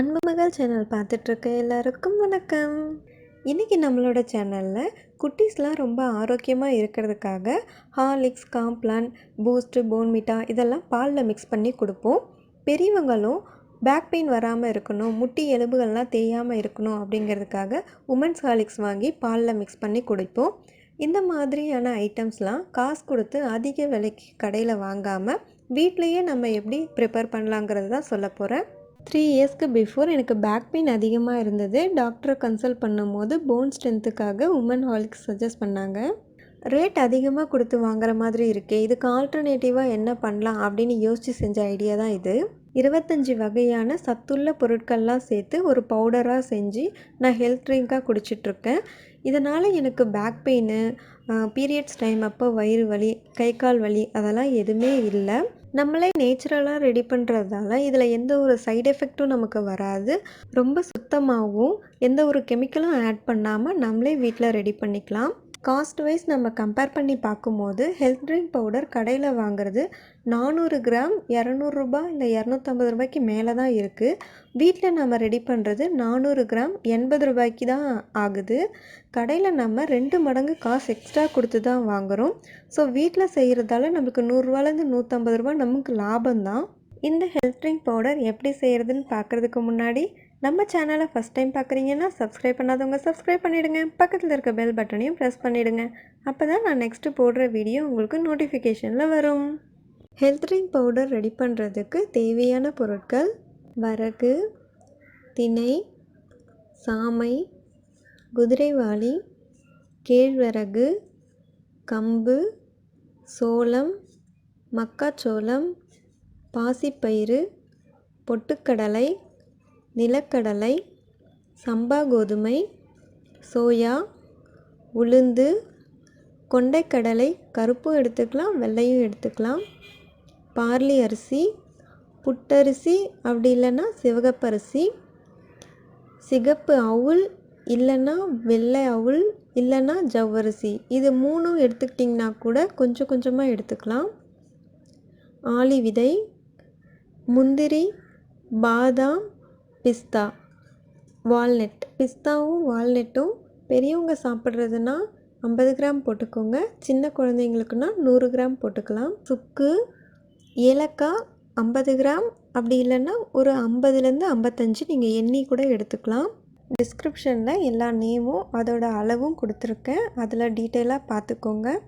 அன்புமகள் channel பார்த்துட்ருக்க எல்லாருக்கும் வணக்கம். இன்றைக்கி நம்மளோட சேனலில் குட்டீஸ்லாம் ரொம்ப ஆரோக்கியமாக இருக்கிறதுக்காக ஹார்லிக்ஸ் காம்ப்ளான் பூஸ்ட்டு போன்மிட்டா இதெல்லாம் பாலில் மிக்ஸ் பண்ணி கொடுப்போம். பெரியவங்களும் பேக் பெயின் வராமல் இருக்கணும் முட்டி எலும்புகள்லாம் தேயாமல் இருக்கணும் அப்படிங்கிறதுக்காக உமன்ஸ் ஹார்லிக்ஸ் வாங்கி பாலில் மிக்ஸ் பண்ணி கொடுப்போம். இந்த மாதிரியான ஐட்டம்ஸ்லாம் காசு கொடுத்து அதிக விலைக்கு கடையில் வாங்காமல் வீட்லேயே நம்ம எப்படி ப்ரிப்பேர் பண்ணலாங்கிறது தான் சொல்ல போகிறேன் த்ரீ இயர்ஸ்க்கு பிஃபோர் எனக்கு பேக் பெயின் அதிகமாக இருந்தது. டாக்டரை கன்சல்ட் பண்ணும்போது போன் ஸ்ட்ரென்த்துக்காக உமன் ஹாலிக்ஸ் சஜஸ்ட் பண்ணாங்க. ரேட் அதிகமாக கொடுத்து வாங்குற மாதிரி இருக்கே இதுக்கு ஆல்டர்னேட்டிவாக என்ன பண்ணலாம் அப்படின்னு யோசித்து செஞ்ச ஐடியா தான் இது. இருபத்தஞ்சி வகையான சத்துள்ள பொருட்கள்லாம் சேர்த்து ஒரு பவுடராக செஞ்சு நான் ஹெல்த் ட்ரிங்காக குடிச்சிட்ருக்கேன். இதனால் எனக்கு பேக் பெயின் பீரியட்ஸ் டைம் அப்போ வயிறு வலி கை கால் வலி அதெல்லாம் எதுவுமே இல்லை. நம்மளே நேச்சுரலாக ரெடி பண்ணுறதால இதில் எந்த ஒரு சைடு எஃபெக்ட்டும் நமக்கு வராது. ரொம்ப சுத்தமாகவும் எந்த ஒரு கெமிக்கலும் ஆட் பண்ணாமல் நம்மளே வீட்டில் ரெடி பண்ணிக்கலாம். காஸ்ட் வைஸ் நம்ம கம்பேர் பண்ணி பார்க்கும்போது ஹெல்த் ட்ரிங்க் பவுடர் கடையில் வாங்குறது நானூறு கிராம் இரநூறுபா இல்லை இரநூத்தம்பது ரூபாய்க்கு மேலே தான் இருக்குது வீட்டில் நம்ம ரெடி பண்ணுறது நானூறு கிராம் எண்பது ரூபாய்க்கு தான் ஆகுது. கடையில் நம்ம ரெண்டு மடங்கு காசு எக்ஸ்ட்ரா கொடுத்து தான் வாங்குகிறோம் ஸோ வீட்டில் செய்கிறதால நமக்கு நூறுரூவாலேருந்து நூற்றம்பது ரூபா நமக்கு லாபம் தான். இந்த ஹெல்த் ட்ரிங்க் பவுடர் எப்படி செய்கிறதுன்னு பார்க்குறதுக்கு முன்னாடி நம்ம சேனலை ஃபஸ்ட் டைம் பார்க்குறீங்கன்னா சப்ஸ்கிரைப் பண்ணாதவங்க சப்ஸ்கிரைப் பண்ணிவிடுங்க பக்கத்தில் இருக்க பெல் பட்டனையும் ப்ரெஸ் பண்ணிவிடுங்க அப்போ தான் நான் நெக்ஸ்ட்டு போடுற வீடியோ உங்களுக்கு நோட்டிஃபிகேஷனில் வரும். ஹெல்த் ட்ரிங்க் பவுடர் ரெடி பண்ணுறதுக்கு தேவையான பொருட்கள் வரகு திணை சாமை குதிரைவாளி கேழ்வரகு கம்பு சோளம் மக்காச்சோளம் பாசிப்பயிறு பொட்டுக்கடலை நிலக்கடலை சம்பா கோதுமை சோயா உளுந்து கொண்டைக்கடலை கருப்பும் எடுத்துக்கலாம் வெள்ளையும் எடுத்துக்கலாம். பார்லி அரிசி புட்டரிசி அப்படி இல்லைன்னா சிவகப்பரிசி. சிகப்பு அவுள் இல்லைன்னா வெள்ளை அவுள் இல்லைன்னா ஜவ்வரிசி. இது மூணும் எடுத்துக்கிட்டிங்கன்னா கூட கொஞ்சம் கொஞ்சமாக எடுத்துக்கலாம். ஆளி விதை முந்திரி பாதாம் பிஸ்தா. வால்நட். பிஸ்தாவும் வால்நட்டும் பெரியவங்க சாப்பிட்றதுனா ஐம்பது கிராம் போட்டுக்கோங்க. சின்ன குழந்தைங்களுக்குன்னா நூறு கிராம் போட்டுக்கலாம். சுக்கு ஏலக்காய் ஐம்பது கிராம். அப்படி இல்லைன்னா ஒரு ஐம்பதுலேருந்து ஐம்பத்தஞ்சு நீங்கள் எண்ணி கூட எடுத்துக்கலாம். டிஸ்கிரிப்ஷனில் எல்லா நேமும் அதோட அளவும் கொடுத்துருக்கேன். அதில் டீட்டெயிலாக பார்த்துக்கோங்க.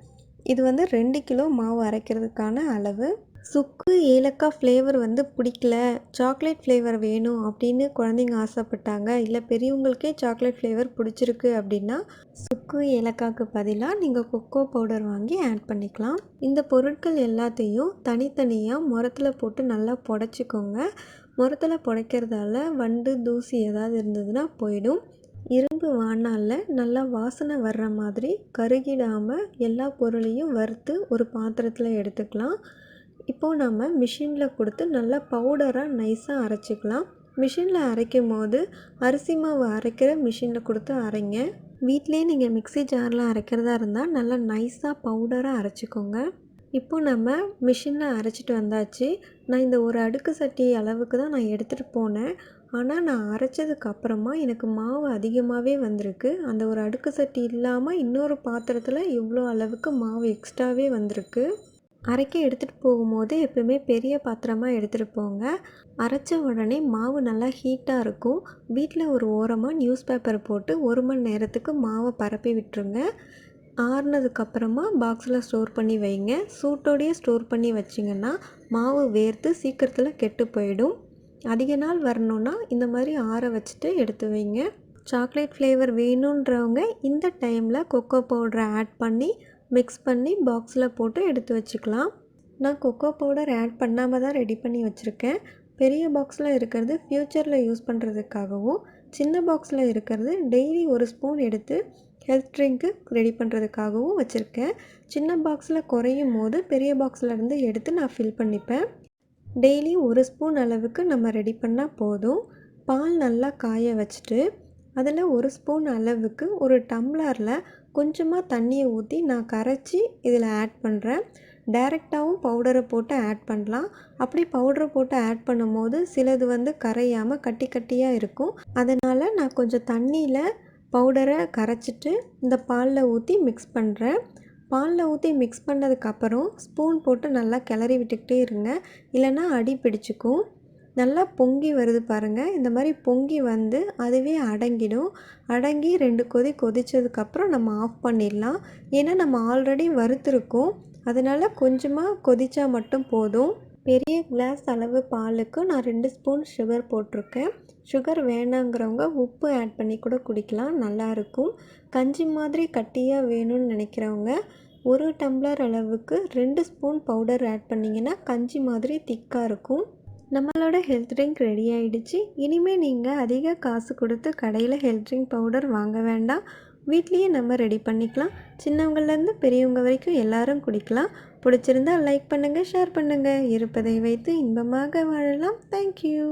இது வந்து ரெண்டு கிலோ மாவு அரைக்கிறதுக்கான அளவு. சுக்கு ஏலக்காய் ஃப்ளேவர் வந்து பிடிக்கல. சாக்லேட் ஃப்ளேவர் வேணும் அப்படின்னு குழந்தைங்க ஆசைப்பட்டாங்க. இல்லை பெரியவங்களுக்கே சாக்லேட் ஃப்ளேவர் பிடிச்சிருக்கு அப்படின்னா சுக்கு ஏலக்காய்க்கு பதிலாக நீங்கள் கொக்கோ பவுடர் வாங்கி ஆட் பண்ணிக்கலாம். இந்த பொருட்கள் எல்லாத்தையும் தனித்தனியாக முரத்தில் போட்டு நல்லா புடச்சிக்கோங்க. முரத்தில் புடைக்கிறதால வண்டு தூசி ஏதாவது இருந்ததுன்னா போயிடும். இரும்பு வானாலில் நல்லா வாசனை வர்ற மாதிரி கருகிடாமல் எல்லா பொருளையும் வறுத்து ஒரு பாத்திரத்தில் எடுத்துக்கலாம். இப்போது நம்ம மிஷினில் கொடுத்து நல்லா பவுடராக நைஸாக அரைச்சிக்கலாம். மிஷினில் அரைக்கும் போது அரிசி மாவு அரைக்கிற மிஷினில் கொடுத்து அரைங்க. வீட்டிலே நீங்கள் மிக்சி ஜாரில் அரைக்கிறதா இருந்தால் நல்லா நைஸாக பவுடராக அரைச்சிக்கோங்க. இப்போது நம்ம மிஷினில் அரைச்சிட்டு வந்தாச்சு. நான் இந்த ஒரு அடுக்கு சட்டி அளவுக்கு தான் நான் எடுத்துகிட்டு போனேன். ஆனால் நான் அரைச்சதுக்கு அப்புறமா எனக்கு மாவு அதிகமாகவே வந்திருக்கு. அந்த ஒரு அடுக்கு சட்டி இல்லாமல் இன்னொரு பாத்திரத்தில் இவ்வளோ அளவுக்கு மாவு எக்ஸ்ட்ராவே வந்திருக்கு. அரைக்க எடுத்துகிட்டு போகும்போது எப்பவுமே பெரிய பாத்திரமாக எடுத்துகிட்டு போங்க. அரைச்ச உடனே மாவு நல்லா ஹீட்டாக இருக்கும். வீட்டில் ஒரு ஓரமாக நியூஸ் பேப்பர் போட்டு ஒரு மணி நேரத்துக்கு மாவை பரப்பி விட்டுருங்க. ஆறுனதுக்கப்புறமா பாக்ஸில் ஸ்டோர் பண்ணி வைங்க. சூட்டோடையே ஸ்டோர் பண்ணி வச்சிங்கன்னா மாவு வேர்த்து சீக்கிரத்தில் கெட்டு போயிடும். அதிக நாள் வரணுன்னா இந்த மாதிரி ஆற வச்சுட்டு எடுத்து வைங்க. சாக்லேட் ஃப்ளேவர் வேணுன்றவங்க இந்த டைமில் கொக்கோ பவுட்ரை ஆட் பண்ணி மிக்ஸ் பண்ணி பாக்ஸில் போட்டு எடுத்து வச்சுக்கலாம். நான் கொக்கோ பவுடர் ஆட் பண்ணாமல் தான் ரெடி பண்ணி வச்சுருக்கேன். பெரிய பாக்ஸில் இருக்கிறது ஃப்யூச்சரில் யூஸ் பண்ணுறதுக்காகவும் சின்ன பாக்ஸில் இருக்கிறது டெய்லி ஒரு ஸ்பூன் எடுத்து ஹெல்த் ட்ரிங்க்கு ரெடி பண்ணுறதுக்காகவும் வச்சுருக்கேன். சின்ன பாக்ஸில் குறையும் போது பெரிய பாக்ஸில் இருந்து எடுத்து நான் ஃபில் பண்ணிப்பேன். டெய்லி ஒரு ஸ்பூன் அளவுக்கு நம்ம ரெடி பண்ணால் போதும். பால் நல்லா காய வச்சுட்டு அதில் ஒரு ஸ்பூன் அளவுக்கு ஒரு டம்ளரில் கொஞ்சமாக தண்ணியை ஊற்றி நான் கரைச்சி இதில் ஆட் பண்ணுறேன் டைரெக்டாகவும் பவுடரை போட்டு ஆட் பண்ணலாம். அப்படி பவுடரை போட்டு ஆட் பண்ணும்போது சிலது வந்து கரையாமல் கட்டி கட்டியாக இருக்கும். அதனால் நான் கொஞ்சம் தண்ணியில் பவுடரை கரைச்சிட்டு இந்த பாலில் ஊற்றி மிக்ஸ் பண்ணுறேன் பாலில் ஊற்றி மிக்ஸ் பண்ணதுக்கப்புறம் ஸ்பூன் போட்டு நல்லா கிளறி விட்டுக்கிட்டே இருங்க. இல்லைன்னா அடி பிடிச்சிக்கும். நல்லா பொங்கி வருது பாருங்கள் இந்த மாதிரி பொங்கி வந்து அதுவே அடங்கிடும். அடங்கி ரெண்டு கொதி கொதித்ததுக்கப்புறம் நம்ம ஆஃப் பண்ணிடலாம். ஏன்னா நம்ம ஆல்ரெடி வறுத்துருக்கோம். அதனால் கொஞ்சமாக கொதித்தா மட்டும் போதும். பெரிய கிளாஸ் அளவு பாலுக்கு நான் ரெண்டு ஸ்பூன் சுகர் போட்டிருக்கேன். சுகர் வேணாங்கிறவங்க உப்பு ஆட் பண்ணி கூட குடிக்கலாம். நல்லாயிருக்கும் கஞ்சி மாதிரி கட்டியாக வேணும்னு நினைக்கிறவங்க ஒரு டம்ளர் அளவுக்கு ரெண்டு ஸ்பூன் பவுடர் ஆட் பண்ணிங்கன்னா கஞ்சி மாதிரி திக்காக இருக்கும். நம்மளோட ஹெல்த் ட்ரிங்க் ரெடி ஆகிடுச்சு இனிமேல் நீங்கள் அதிக காசு கொடுத்து கடையில் ஹெல்த் ட்ரிங்க் பவுடர் வாங்க வேண்டாம். வீட்லேயே நம்ம ரெடி பண்ணிக்கலாம். சின்னவங்கள்லேருந்து பெரியவங்க வரைக்கும் எல்லாரும் குடிக்கலாம். பிடிச்சிருந்தா லைக் பண்ணுங்கள் ஷேர் பண்ணுங்கள் இருப்பதை வைத்து இன்பமாக வாழலாம். தேங்க்யூ